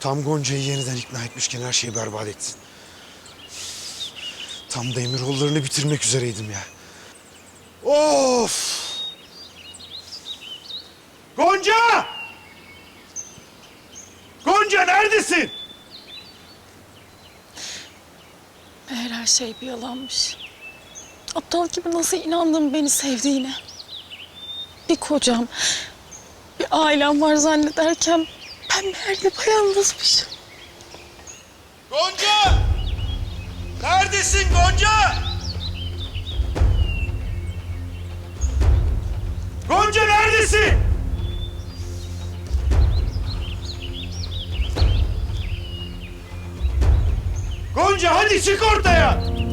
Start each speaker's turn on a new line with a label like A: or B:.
A: Tam Gonca'yı yeniden ikna etmişken her şeyi berbat ettin. Tam da Emiroğullarını bitirmek üzereydim ya. Of! Gonca! Gonca neredesin?
B: Meğer her şey bir yalanmış. Aptal gibi nasıl inandım beni sevdiğine. Bir kocam, bir ailem var zannederken ben meğer yapayalnızmışım.
A: Gonca! Neredesin Gonca? Gonca neredesin? Gonca hadi çık ortaya.